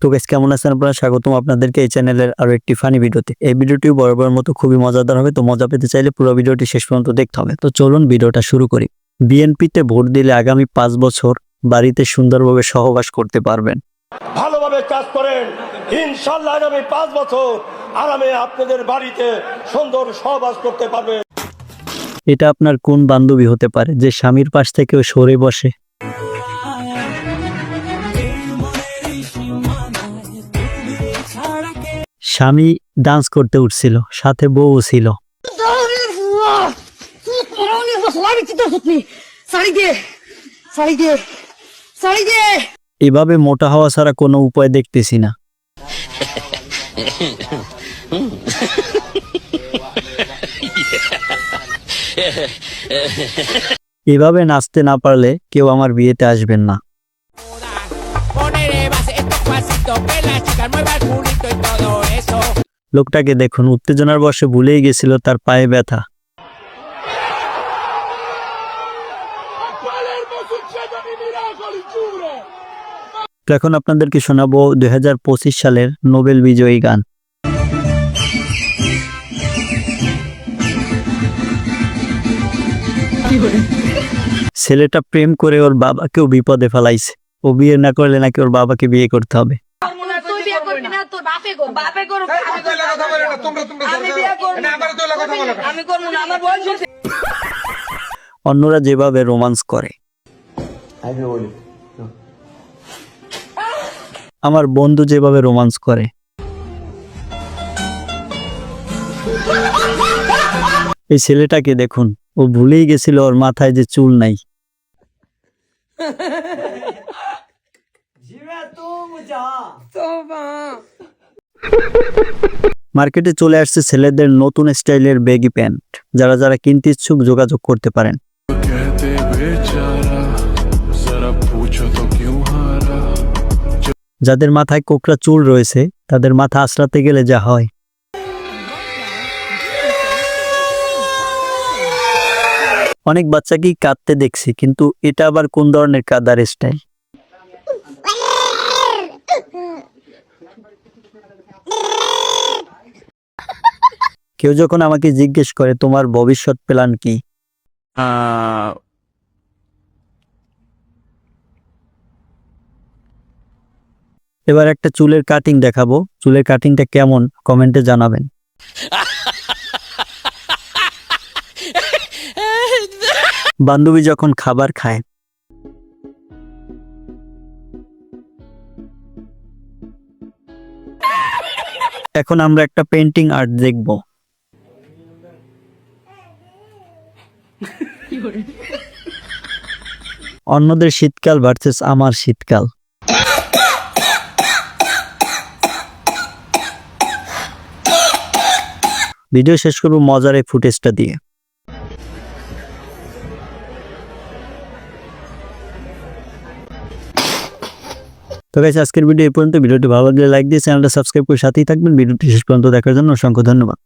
তো গাইস কেমন আছেন আপনারা? স্বাগতম আপনাদেরকে এই চ্যানেলের আরও একটি ফানি ভিডিওতে। এই ভিডিওটিও বরাবর মতো খুবই মজাদার হবে তো মজা পেতে চাইলে পুরো ভিডিওটি শেষ পর্যন্ত দেখতে হবে। তো চলুন ভিডিওটা শুরু করি। বিএনপিতে ভোট দিলে আগামী পাঁচ বছর বাড়িতে সুন্দরভাবে সহবাস করতে পারবেন। ভালোভাবে কাজ করেন ইনশাল্লাহ আগামী পাঁচ বছর আরামে আপনাদের বাড়িতে সুন্দর সহবাস করতে পারবেন এটা আপনার কোন বান্ধবী হতে পারে যে স্বামীর পাশ থেকেও সরে বসে? স্বামী ডান্স করতে উঠছিল, সাথে বউও ছিল। এভাবে মোটা হওয়া ছাড়া কোনো উপায় দেখতেছি না। এভাবে নাচতে না পারলে কেউ আমার বিয়েতে আসবেন না। লোকটাকে দেখুন উত্তেজনার বসে ভুলেই গেছিল তার পায়ে ব্যথা। এখন আপনাদেরকে শোনাবো দুই হাজার পঁচিশ সালের নোবেল বিজয়ী গান। ছেলেটা প্রেম করে ওর বাবাকেও বিপদে ফেলাইছে। ও বিয়ে না করলে নাকি ওর বাবাকে বিয়ে করতে হবে। তোর বাপে করবে বাপে করবে আমি বিয়ে করব আমি করব না আমার বোন করছে অন্যরা যেভাবে রোমান্স করে। আমার বন্ধু যেভাবে রোমান্স করে। এই ছেলেটাকে দেখুন ও ভুলেই গেছিল ওর মাথায় যে চুল নাই। মার্কেটে চলে আসছে ছেলেদের নতুন স্টাইলের বেগি প্যান্ট। যারা যারা কিনতে ইচ্ছুক যোগাযোগ করতে পারেন। যাদের মাথায় কোকড়া চুল রয়েছে তাদের মাথা আসরাতে গেলে যা হয়। অনেক বাচ্চাকেই কাঁদতে দেখছি কিন্তু এটা আবার কোন ধরনের কাদার স্টাইল? কেউ যখন আমাকে জিজ্ঞেস করে তোমার ভবিষ্যৎ প্ল্যান কি? এবার একটা চুলের কাটিং দেখাবো। চুলের কাটিংটা কেমন? কমেন্টে জানাবেন। বান্ধবী যখন খাবার খায় এখন আমরা একটা পেন্টিং আর্ট দেখব। অন্যদের শীতকাল ভার্সেস আমার শীতকাল। ভিডিও শেষ করব মজার এই ফুটেজটা দিয়ে। তো গাইস আজকের ভিডিও এই পর্যন্ত। ভিডিওটি ভালো লাগলে লাইক দিয়ে চ্যানেলটা সাবস্ক্রাইব করে সাথেই থাকবেন। ভিডিওটি শেষ পর্যন্ত দেখার জন্য অসংখ্য ধন্যবাদ।